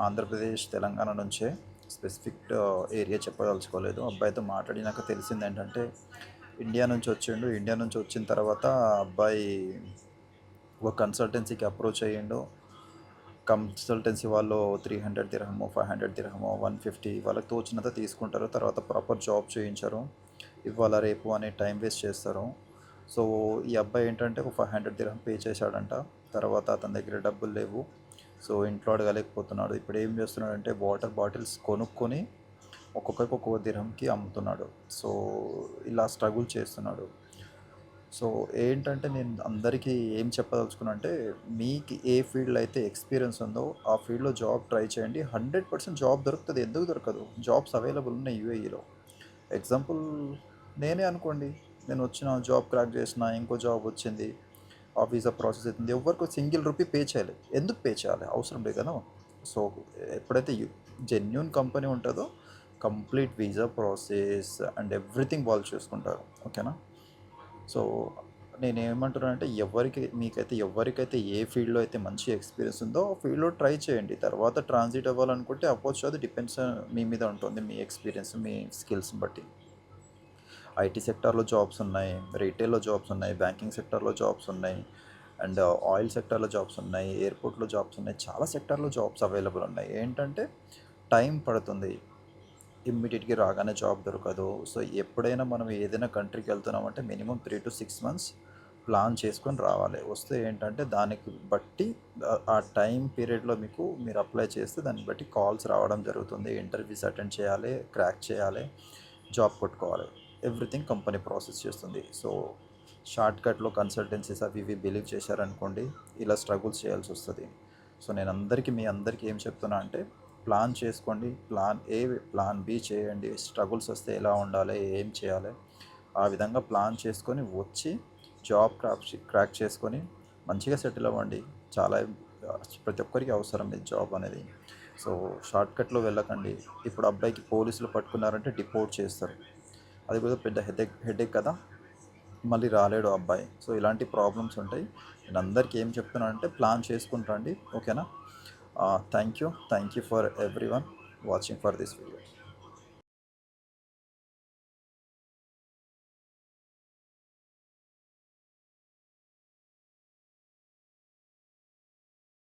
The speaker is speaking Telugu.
ఆంధ్రప్రదేశ్ తెలంగాణ నుంచే స్పెసిఫిక్ ఏరియా చెప్పదలుచుకోలేదు. అబ్బాయితో మాట్లాడినాక తెలిసింది ఏంటంటే ఇండియా నుంచి వచ్చిండు. ఇండియా నుంచి వచ్చిన తర్వాత అబ్బాయి ఒక కన్సల్టెన్సీకి అప్రోచ్ అయ్యిండు. కన్సల్టెన్సీ వాళ్ళు త్రీ హండ్రెడ్ తిరహమో ఫైవ్ హండ్రెడ్ తిరహమో వన్ ఫిఫ్టీ వాళ్ళకి తోచినంత తీసుకుంటారు. తర్వాత ప్రాపర్ జాబ్ చేయించారు. ఇవాళ రేపు అనే టైం వేస్ట్ చేస్తారు. సో ఈ అబ్బాయి ఏంటంటే ఒక ఫైవ్ హండ్రెడ్ దిరహం పే చేశాడంట. తర్వాత అతని దగ్గర డబ్బులు లేవు. సో ఇంట్లో అడగలేకపోతున్నాడు. ఇప్పుడు ఏం చేస్తున్నాడంటే వాటర్ బాటిల్స్ కొనుక్కొని ఒక్కొక్కరికి ఒక్కొక్క దినంకి అమ్ముతున్నాడు. సో ఇలా స్ట్రగుల్ చేస్తున్నాడు. సో ఏంటంటే నేను అందరికీ ఏం చెప్పదలుచుకున్నా అంటే మీకు ఏ ఫీల్డ్లో అయితే ఎక్స్పీరియన్స్ ఉందో ఆ ఫీల్డ్లో జాబ్ ట్రై చేయండి. హండ్రెడ్ పర్సెంట్ జాబ్ దొరుకుతుంది. ఎందుకు దొరకదు? జాబ్స్ అవైలబుల్ ఉన్నాయి యూఏఈలో. ఎగ్జాంపుల్ నేనే అనుకోండి. నేను వచ్చిన జాబ్ క్రాక్ చేసిన ఇంకో జాబ్ వచ్చింది. ఆ వీసా ప్రాసెస్ అవుతుంది. ఎవరికి సింగిల్ రూపీ పే చేయాలి. ఎందుకు పే చేయాలి? అవసరం లేదు కదా. సో ఎప్పుడైతే జెన్యున్ కంపెనీ ఉంటుందో complete visa process and everything వాళ్ళు చూసుకుంటారు. ఓకేనా సో నేను ఏమంటున్నానంటే ఎవరికి మీకైతే ఎవరికైతే ఏ ఫీల్డ్లో అయితే మంచి ఎక్స్పీరియన్స్ ఉందో ఆ ఫీల్డ్లో ట్రై చేయండి. తర్వాత ట్రాన్సిట్ అవ్వాలనుకుంటే అవ్వచ్చు అది డిపెండ్స్ మీ మీద ఉంటుంది మీ ఎక్స్పీరియన్స్ మీ స్కిల్స్ని బట్టి. ఐటీ సెక్టార్లో జాబ్స్ ఉన్నాయి రీటైల్లో జాబ్స్ ఉన్నాయి బ్యాంకింగ్ సెక్టార్లో జాబ్స్ ఉన్నాయి అండ్ ఆయిల్ సెక్టార్లో జాబ్స్ ఉన్నాయి ఎయిర్పోర్ట్లో జాబ్స్ ఉన్నాయి చాలా సెక్టార్లో జాబ్స్ అవైలబుల్ ఉన్నాయి. ఏంటంటే టైం పడుతుంది. ఇమ్మీడియట్గా రాగానే జాబ్ దొరకదు. సో ఎప్పుడైనా మనం ఏదైనా కంట్రీకి వెళ్తున్నామంటే minimum three to six months plan చేసుకొని రావాలి. వస్తే ఏంటంటే దానికి బట్టి ఆ- టైం పీరియడ్లో మీకు మీరు అప్లై చేస్తే దాన్ని బట్టి కాల్స్ రావడం జరుగుతుంది. ఇంటర్వ్యూస్ అటెండ్ చేయాలి క్రాక్ చేయాలి జాబ్ కొట్టుకోవాలి. ఎవ్రీథింగ్ కంపెనీ ప్రాసెస్ చేస్తుంది. సో షార్ట్కట్లో కన్సల్టెన్సీస్ అవి ఇవి బిలీవ్ చేశారనుకోండి ఇలా స్ట్రగుల్స్ చేయాల్సి వస్తుంది. సో నేను అందరికీ మీ అందరికీ ఏం చెప్తున్నా అంటే ప్లాన్ చేసుకోండి. ప్లాన్ ఏ ప్లాన్ బి చేయండి. స్ట్రగుల్స్ వస్తే ఎలా ఉండాలి? ఏం చేయాలి? ఆ విధంగా ప్లాన్ చేసుకొని వచ్చి జాబ్ క్రాక్ క్రాక్ చేసుకొని మంచిగా సెటిల్ అవ్వండి. చాలా ప్రతి ఒక్కరికి అవసరం ఇది జాబ్ అనేది. సో షార్ట్కట్లో వెళ్ళకండి. ఇప్పుడు అబ్బాయికి పోలీసులు పట్టుకున్నారంటే డిపోర్ట్ చేస్తారు. అది కూడా పెద్ద హెడేక్ హెడేక్ కదా. మళ్ళీ రాలేడు అబ్బాయి. సో ఇలాంటి ప్రాబ్లమ్స్ ఉంటాయి. నేను అందరికీ ఏం చెప్తున్నాను అంటే ప్లాన్ చేసుకుంటాండి ఓకేనా? Thank you thank you for everyone watching for this video.